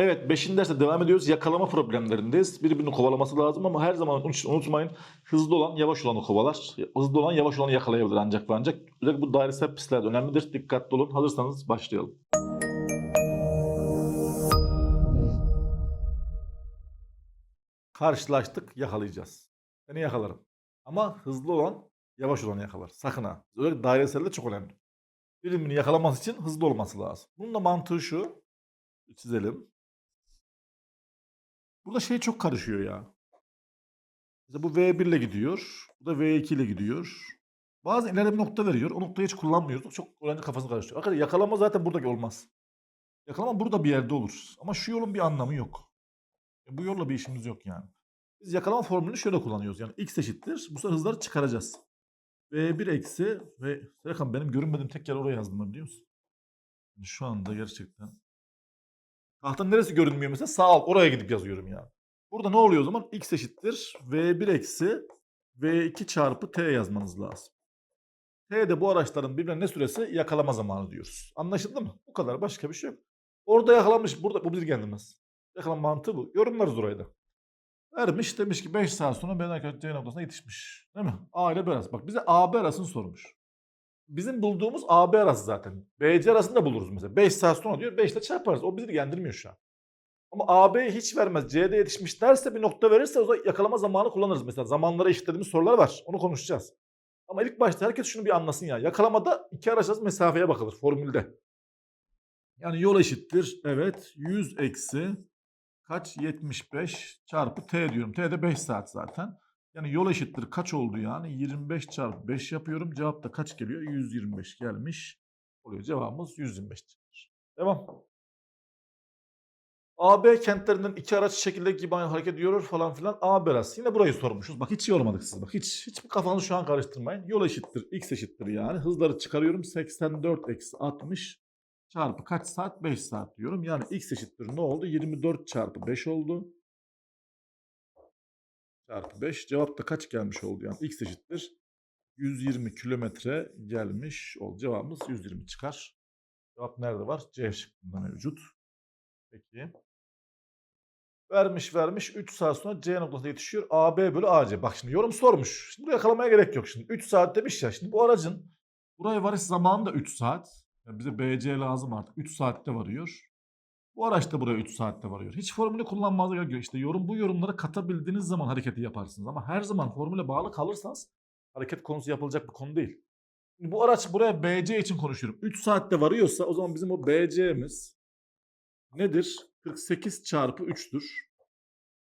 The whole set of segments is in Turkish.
Evet 5. derste devam ediyoruz. Yakalama problemlerindeyiz. Birbirini kovalaması lazım ama her zaman unut- unutmayın hızlı olan yavaş olanı kovalar. Hızlı olan yavaş olanı yakalayabilir ancak ve ancak. Özellikle bu dairesel pistlerde önemlidir. Dikkatli olun. Hazırsanız başlayalım. Karşılaştık yakalayacağız. Seni yakalarım. Ama hızlı olan yavaş olanı yakalar. Sakın ha. Özellikle daireselde çok önemli. Birbirini yakalaması için hızlı olması lazım. Bunun da mantığı şu. Çizelim. Burada şey çok karışıyor ya. Mesela bu V1 ile gidiyor. Bu da V2 ile gidiyor. Bazı ileride bir nokta veriyor. O noktayı hiç kullanmıyoruz. Çok öğrenci kafasını karıştırıyor. Arkadaşlar yakalama zaten buradaki olmaz. Yakalama burada bir yerde olur. Ama şu yolun bir anlamı yok. E, bu yolla bir işimiz yok yani. Biz yakalama formülünü şöyle kullanıyoruz. Yani x eşittir. Bu sefer hızları çıkaracağız. V1 eksi ve Serkan benim görünmediğim tek yer oraya yazdım biliyor musun? Yani Şu anda gerçekten. Tahtanın neresi görünmüyor mesela? Sağ alt. Oraya gidip yazıyorum ya. Burada ne oluyor o zaman? X eşittir. V1 eksi V2 çarpı T yazmanız lazım. T de bu araçların birbirine ne süresi? Yakalama zamanı diyoruz. Anlaşıldı mı? Bu kadar. Başka bir şey yok. Orada yakalamış. Burada bu bir gelmez. Yakalama mantığı bu. Yorumlarız orayı da. Vermiş demiş ki 5 saat sonra ben arkadaş C noktasına yetişmiş. Değil mi? A ile B arası. Bak bize AB arasını sormuş. Bizim bulduğumuz AB arası zaten. BC arasını da buluruz mesela. 5 saat sonra diyor 5 ile çarparız. O bizi ilgilendirmiyor şu an. Ama AB'yi hiç vermez. C'de yetişmiş derse bir nokta verirse o zaman yakalama zamanı kullanırız. Mesela zamanlara eşitlediğimiz sorular var. Onu konuşacağız. Ama ilk başta herkes şunu bir anlasın ya. Yakalamada iki araç arası mesafeye bakılır formülde. Yani yol eşittir. Evet. 100 eksi kaç? 75 çarpı T diyorum. T de 5 saat zaten. Yani yol eşittir kaç oldu yani? 25 çarpı 5 yapıyorum. Cevap da kaç geliyor? 125 gelmiş. Oluyor. Cevabımız 125 çıkar. Devam. AB kentlerinden iki araç şekilde gibi hareket ediyor falan filan. AB arası. Yine burayı sormuşuz. Bak hiç yormadık siz. Bak hiç hiç kafanızı şu an karıştırmayın. Yol eşittir. X eşittir yani. Hızları çıkarıyorum. 84 eksi 60 çarpı kaç saat? 5 saat diyorum. Yani X eşittir ne oldu? 24 çarpı 5 oldu. Çarpı 5. Cevap da kaç gelmiş oldu? Yani X eşittir. 120 kilometre gelmiş oldu. Cevabımız 120 çıkar. Cevap nerede var? C şıkkında mevcut. Peki. Vermiş vermiş 3 saat sonra C noktasına yetişiyor. AB bölü AC. Bak şimdi yorum sormuş. Şimdi bunu yakalamaya gerek yok şimdi. 3 saat demiş ya. Şimdi bu aracın buraya varış zamanı da 3 saat. Yani bize BC lazım artık. 3 saatte varıyor. Bu araç da buraya 3 saatte varıyor. Hiç formülü kullanmanıza gerek yok. İşte yorum bu yorumları katabildiğiniz zaman hareketi yaparsınız. Ama her zaman formüle bağlı kalırsanız hareket konusu yapılacak bir konu değil. Şimdi bu araç buraya BC için konuşuyorum. 3 saatte varıyorsa o zaman bizim o BC'miz nedir? 48 çarpı 3'tür.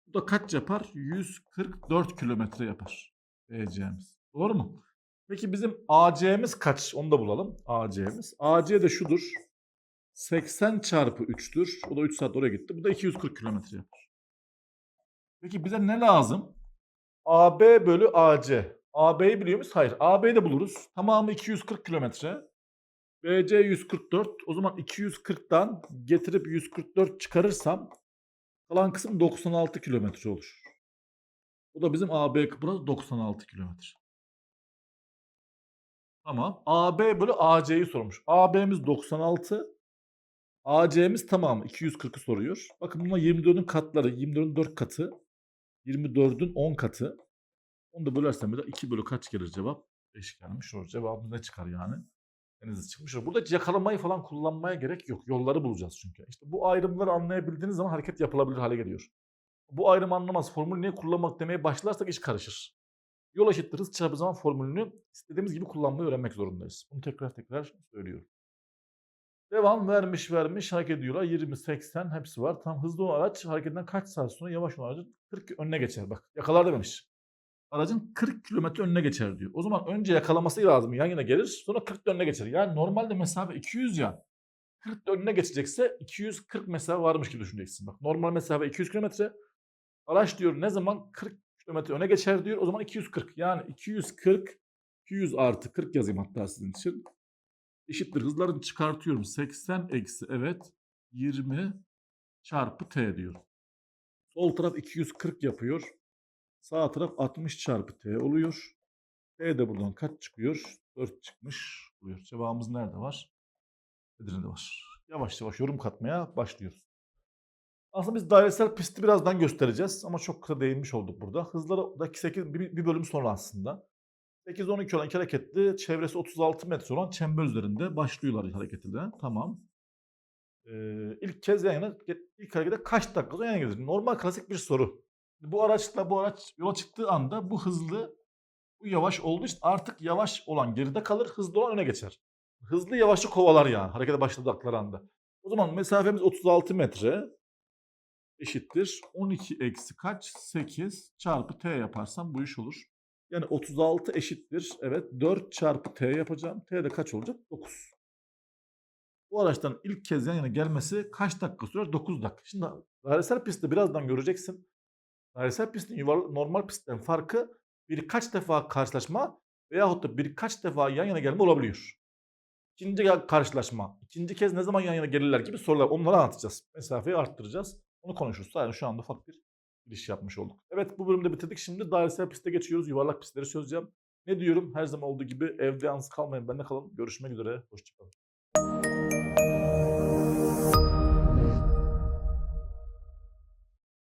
Bu da kaç yapar? 144 kilometre yapar. BC'miz. Doğru mu? Peki bizim AC'miz kaç? Onu da bulalım. AC'miz. AC de şudur. 80 çarpı 3'tür. O da 3 saat oraya gitti. Bu da 240 kilometre yapar. Peki bize ne lazım? AB bölü AC. AB'yi biliyor muyuz? Hayır. AB'yi de buluruz. Tamamı 240 kilometre. BC 144. O zaman 240'tan getirip 144 çıkarırsam kalan kısım 96 kilometre olur. Bu da bizim AB burası 96 kilometre. Tamam. AB bölü AC'yi sormuş. AB'miz 96. AC'miz tamamı 240'ı soruyor. Bakın bunlar 24'ün katları. 24'ün 4 katı. 24'ün 10 katı. Onu da bölersem bir de 2 bölü kaç gelir cevap? 5 gelmiş olur. Cevabımız ne çıkar yani? Deniz çıkmış olur. Burada yakalamayı falan kullanmaya gerek yok. Yolları bulacağız çünkü. İşte bu ayrımları anlayabildiğiniz zaman hareket yapılabilir hale geliyor. Bu ayrım anlamaz. Formülü niye kullanmak demeye başlarsak iş karışır. Yol eşittir hız çarpı zaman formülünü istediğimiz gibi kullanmayı öğrenmek zorundayız. Bunu tekrar tekrar söylüyorum. Devam vermiş vermiş hareket ediyorlar. 20, 80 hepsi var. Tam hızlı olan araç hareketinden kaç saat sonra yavaş olan aracın 40 önüne geçer. Bak yakalar dememiş. Aracın 40 kilometre önüne geçer diyor. O zaman önce yakalaması lazım. Yan yana gelir. Sonra 40 önüne geçer. Yani normalde mesafe 200 ya. 40 önüne geçecekse 240 mesafe varmış gibi düşüneceksin. Bak normal mesafe 200 kilometre. Araç diyor ne zaman 40 kilometre öne geçer diyor. O zaman 240. Yani 240 200 artı 40 yazayım hatta sizin için. Eşittir. Hızlarını çıkartıyorum. 80 eksi evet 20 çarpı t diyorum. Sol taraf 240 yapıyor. Sağ taraf 60 çarpı t oluyor. T de buradan kaç çıkıyor? 4 çıkmış oluyor. Cevabımız nerede var? Edirne'de var. Yavaş yavaş yorum katmaya başlıyoruz. Aslında biz dairesel pisti birazdan göstereceğiz ama çok kısa değinmiş olduk burada. Hızlardaki 8 bir, bir bölüm sonra aslında. 8-12 olan iki hareketli çevresi 36 metre olan çember üzerinde başlıyorlar hareketine. Tamam. Ee, ilk kez yan yana ilk harekete kaç dakika sonra yan yana? Normal klasik bir soru. Bu araçla bu araç yola çıktığı anda bu hızlı bu yavaş olduğu için artık yavaş olan geride kalır, hızlı olan öne geçer. Hızlı yavaşı kovalar yani harekete başladıkları anda. O zaman mesafemiz 36 metre eşittir. 12 eksi kaç? 8 çarpı t yaparsam bu iş olur. Yani 36 eşittir. Evet 4 çarpı t yapacağım. T de kaç olacak? 9. Bu araçtan ilk kez yan yana gelmesi kaç dakika sürer? 9 dakika. Şimdi dairesel pistte birazdan göreceksin. Dairesel pistin yuvarlak, normal pistten farkı birkaç defa karşılaşma veyahut da birkaç defa yan yana gelme olabiliyor. İkinci karşılaşma, ikinci kez ne zaman yan yana gelirler gibi sorular. Onları anlatacağız. Mesafeyi arttıracağız. Onu konuşuruz. Yani şu anda ufak bir giriş yapmış olduk. Evet bu bölümde bitirdik. Şimdi dairesel piste geçiyoruz. Yuvarlak pistleri çözeceğim. Ne diyorum? Her zaman olduğu gibi evde yalnız kalmayın. Bende kalın. Görüşmek üzere. Hoşçakalın.